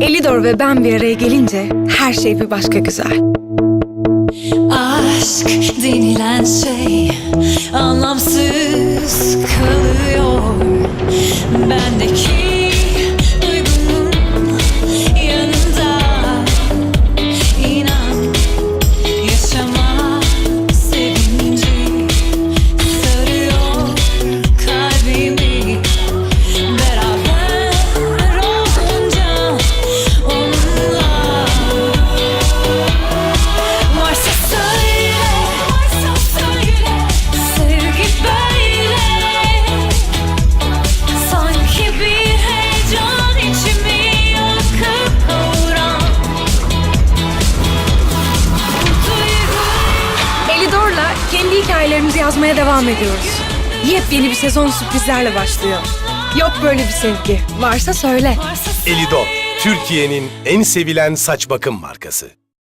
Elidor ve ben bir araya gelince her şey bir başka güzel. Aşk denilen şey anlamsız kendi hikayelerimizi yazmaya devam ediyoruz. Yepyeni bir sezon sürprizlerle başlıyor. Yok böyle bir sevgi. Varsa söyle. Elidor, Türkiye'nin en sevilen saç bakım markası.